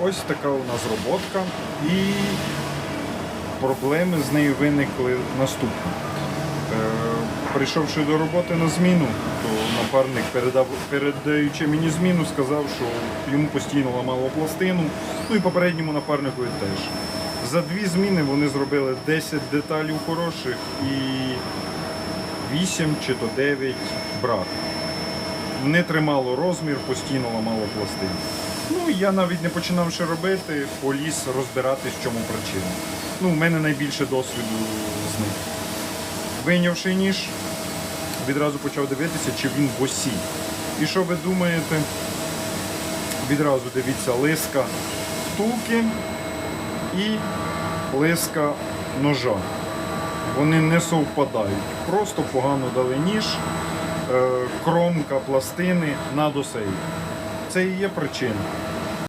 ось така у нас роботка. І проблеми з нею виникли наступні. Е, Прийшовши до роботи на зміну, то напарник, передав, передаючи мені зміну, сказав, що йому постійно ламало пластину, ну і попередньому напарнику теж. За дві зміни вони зробили 10 деталей хороших і 8 чи то 9 брак. Не тримало розмір, постійно ламало пластину. Ну, я навіть не починавши робити, поліз розбиратись, в чому причина. Ну, у мене найбільше досвіду з них. Вийнявши ніж, відразу почав дивитися, чи він в осі. І що ви думаєте? Відразу дивіться лиска втулки і лиска ножа. Вони не совпадають. Просто погано дали ніж, кромка пластини над усею. Це і є причина.